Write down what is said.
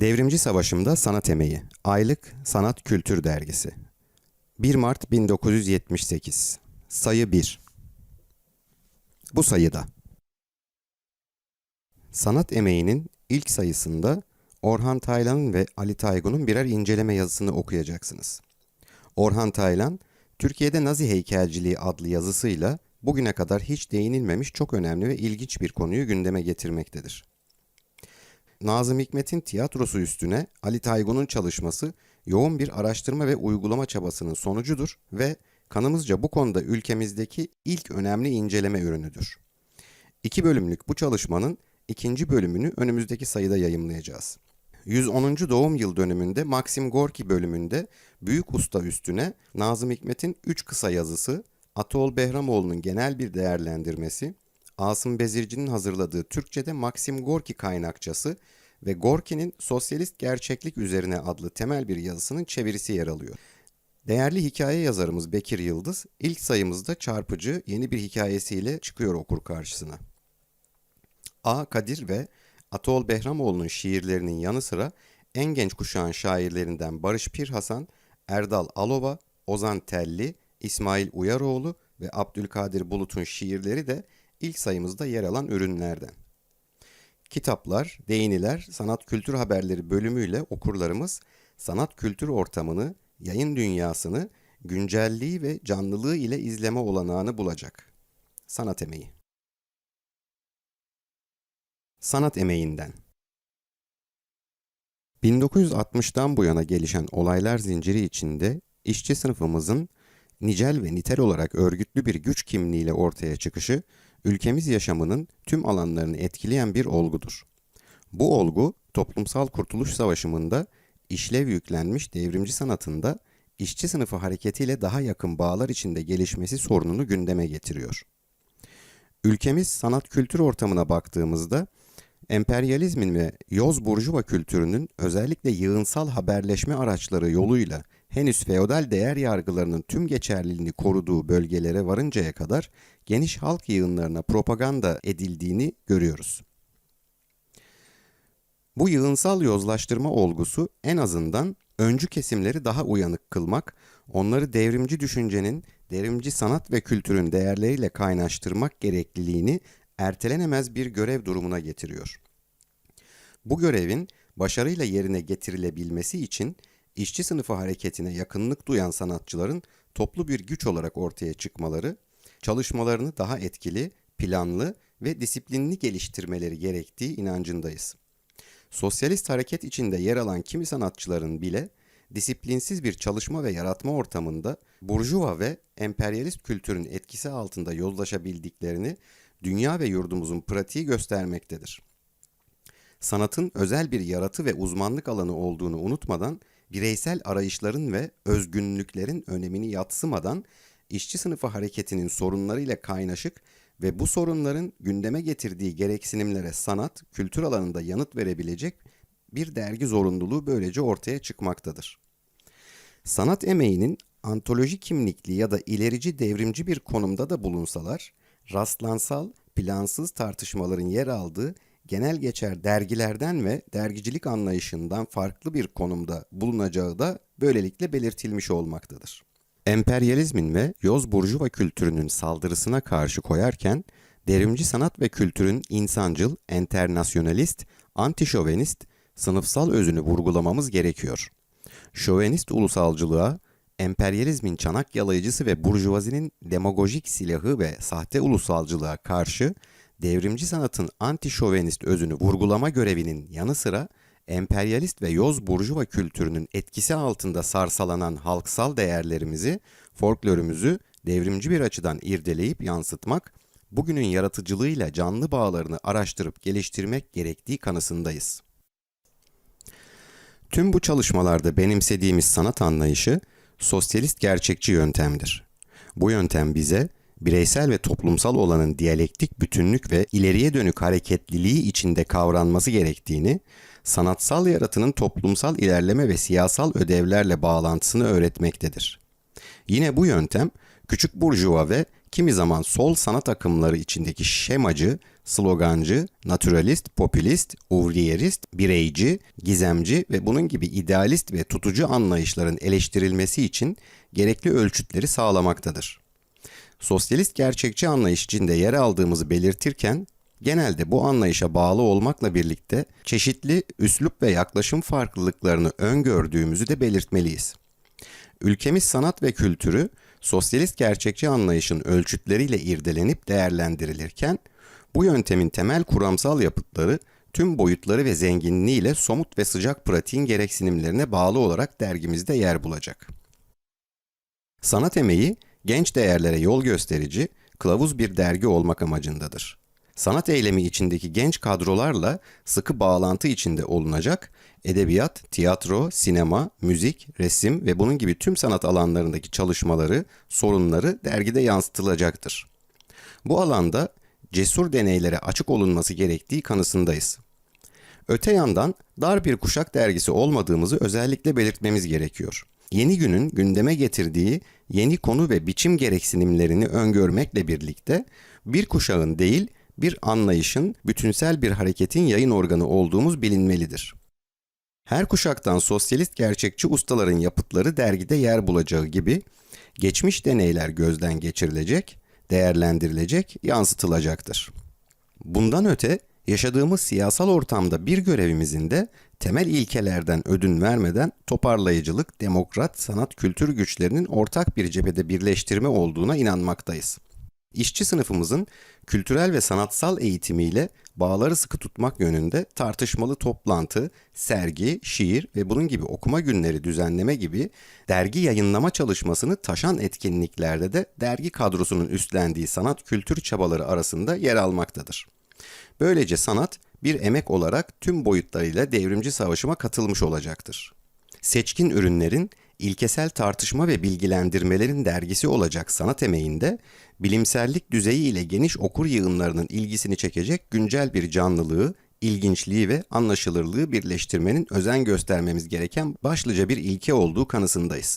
Devrimci Savaşımda Sanat Emeği Aylık Sanat Kültür Dergisi 1 Mart 1978 Sayı 1 Bu sayıda Sanat emeğinin ilk sayısında Orhan Taylan'ın ve Ali Taygun'un birer inceleme yazısını okuyacaksınız. Orhan Taylan, Türkiye'de Nazi heykelciliği adlı yazısıyla bugüne kadar hiç değinilmemiş çok önemli ve ilginç bir konuyu gündeme getirmektedir. Nazım Hikmet'in tiyatrosu üstüne Ali Taygun'un çalışması yoğun bir araştırma ve uygulama çabasının sonucudur ve kanımızca bu konuda ülkemizdeki ilk önemli inceleme ürünüdür. İki bölümlük bu çalışmanın ikinci bölümünü önümüzdeki sayıda yayımlayacağız. 110. doğum yıl dönümünde Maxim Gorki bölümünde Büyük Usta üstüne Nazım Hikmet'in 3 kısa yazısı, Atol Behramoğlu'nun genel bir değerlendirmesi, Asım Bezirci'nin hazırladığı Türkçe'de Maxim Gorki kaynakçası ve Gorki'nin Sosyalist Gerçeklik Üzerine adlı temel bir yazısının çevirisi yer alıyor. Değerli hikaye yazarımız Bekir Yıldız ilk sayımızda çarpıcı yeni bir hikayesiyle çıkıyor okur karşısına. A. Kadir ve Atol Behramoğlu'nun şiirlerinin yanı sıra en genç kuşağın şairlerinden Barış Pir Hasan, Erdal Alova, Ozan Telli, İsmail Uyaroğlu ve Abdülkadir Bulut'un şiirleri de ilk sayımızda yer alan ürünlerden. Kitaplar, değiniler, sanat kültür haberleri bölümüyle okurlarımız sanat kültür ortamını, yayın dünyasını, güncelliği ve canlılığı ile izleme olanağını bulacak. Sanat emeği. Sanat emeğinden 1960'dan bu yana gelişen olaylar zinciri içinde işçi sınıfımızın nicel ve nitel olarak örgütlü bir güç kimliğiyle ortaya çıkışı, ülkemiz yaşamının tüm alanlarını etkileyen bir olgudur. Bu olgu, toplumsal kurtuluş savaşımında işlev yüklenmiş devrimci sanatında işçi sınıfı hareketiyle daha yakın bağlar içinde gelişmesi sorununu gündeme getiriyor. Ülkemiz sanat kültür ortamına baktığımızda emperyalizmin ve yoz burjuva kültürünün özellikle yığınsal haberleşme araçları yoluyla henüz feodal değer yargılarının tüm geçerliliğini koruduğu bölgelere varıncaya kadar geniş halk yığınlarına propaganda edildiğini görüyoruz. Bu yığınsal yozlaştırma olgusu en azından öncü kesimleri daha uyanık kılmak, onları devrimci düşüncenin, devrimci sanat ve kültürün değerleriyle kaynaştırmak gerekliliğini ertelenemez bir görev durumuna getiriyor. Bu görevin başarıyla yerine getirilebilmesi için işçi sınıfı hareketine yakınlık duyan sanatçıların toplu bir güç olarak ortaya çıkmaları, çalışmalarını daha etkili, planlı ve disiplinli geliştirmeleri gerektiği inancındayız. Sosyalist hareket içinde yer alan kimi sanatçıların bile disiplinsiz bir çalışma ve yaratma ortamında burjuva ve emperyalist kültürün etkisi altında yozlaşabildiklerini dünya ve yurdumuzun pratiği göstermektedir. Sanatın özel bir yaratı ve uzmanlık alanı olduğunu unutmadan bireysel arayışların ve özgünlüklerin önemini yatsımadan işçi sınıfı hareketinin sorunlarıyla kaynaşık ve bu sorunların gündeme getirdiği gereksinimlere sanat, kültür alanında yanıt verebilecek bir dergi zorunluluğu böylece ortaya çıkmaktadır. Sanat emeğinin antoloji kimlikli ya da ilerici devrimci bir konumda da bulunsalar, rastlansal, plansız tartışmaların yer aldığı genel geçer dergilerden ve dergicilik anlayışından farklı bir konumda bulunacağı da böylelikle belirtilmiş olmaktadır. Emperyalizmin ve yoz burjuva kültürünün saldırısına karşı koyarken, devrimci sanat ve kültürün insancıl, enternasyonalist, antişovenist, sınıfsal özünü vurgulamamız gerekiyor. Şovenist ulusalcılığa, emperyalizmin çanak yalayıcısı ve burjuvazinin demagojik silahı ve sahte ulusalcılığa karşı devrimci sanatın anti-şovenist özünü vurgulama görevinin yanı sıra emperyalist ve yoz burjuva kültürünün etkisi altında sarsalanan halksal değerlerimizi, folklorumuzu devrimci bir açıdan irdeleyip yansıtmak, bugünün yaratıcılığıyla canlı bağlarını araştırıp geliştirmek gerektiği kanısındayız. Tüm bu çalışmalarda benimsediğimiz sanat anlayışı sosyalist gerçekçi yöntemdir. Bu yöntem bize bireysel ve toplumsal olanın diyalektik bütünlük ve ileriye dönük hareketliliği içinde kavranması gerektiğini, sanatsal yaratının toplumsal ilerleme ve siyasal ödevlerle bağlantısını öğretmektedir. Yine bu yöntem, küçük burjuva ve kimi zaman sol sanat akımları içindeki şemacı, slogancı, naturalist, popülist, uvriyerist, bireyci, gizemci ve bunun gibi idealist ve tutucu anlayışların eleştirilmesi için gerekli ölçütleri sağlamaktadır. Sosyalist gerçekçi anlayış içinde yer aldığımızı belirtirken genelde bu anlayışa bağlı olmakla birlikte çeşitli üslup ve yaklaşım farklılıklarını öngördüğümüzü de belirtmeliyiz. Ülkemiz sanat ve kültürü sosyalist gerçekçi anlayışın ölçütleriyle irdelenip değerlendirilirken bu yöntemin temel kuramsal yapıtları tüm boyutları ve zenginliğiyle somut ve sıcak pratiğin gereksinimlerine bağlı olarak dergimizde yer bulacak. Sanat emeği genç değerlere yol gösterici, kılavuz bir dergi olmak amacındadır. Sanat eylemi içindeki genç kadrolarla sıkı bağlantı içinde olunacak, edebiyat, tiyatro, sinema, müzik, resim ve bunun gibi tüm sanat alanlarındaki çalışmaları, sorunları dergide yansıtılacaktır. Bu alanda cesur deneylere açık olunması gerektiği kanısındayız. Öte yandan dar bir kuşak dergisi olmadığımızı özellikle belirtmemiz gerekiyor. Yeni günün gündeme getirdiği yeni konu ve biçim gereksinimlerini öngörmekle birlikte bir kuşağın değil bir anlayışın, bütünsel bir hareketin yayın organı olduğumuz bilinmelidir. Her kuşaktan sosyalist gerçekçi ustaların yapıtları dergide yer bulacağı gibi geçmiş deneyler gözden geçirilecek, değerlendirilecek, yansıtılacaktır. Bundan öte yaşadığımız siyasal ortamda bir görevimizin de temel ilkelerden ödün vermeden toparlayıcılık, demokrat, sanat, kültür güçlerinin ortak bir cephede birleştirme olduğuna inanmaktayız. İşçi sınıfımızın kültürel ve sanatsal eğitimiyle bağları sıkı tutmak yönünde tartışmalı toplantı, sergi, şiir ve bunun gibi okuma günleri düzenleme gibi dergi yayınlama çalışmasını taşan etkinliklerde de dergi kadrosunun üstlendiği sanat kültür çabaları arasında yer almaktadır. Böylece sanat bir emek olarak tüm boyutlarıyla devrimci savaşıma katılmış olacaktır. Seçkin ürünlerin ilkesel tartışma ve bilgilendirmelerin dergisi olacak sanat emeğinde bilimsellik düzeyi ile geniş okur yığınlarının ilgisini çekecek güncel bir canlılığı, ilginçliği ve anlaşılırlığı birleştirmenin özen göstermemiz gereken başlıca bir ilke olduğu kanısındayız.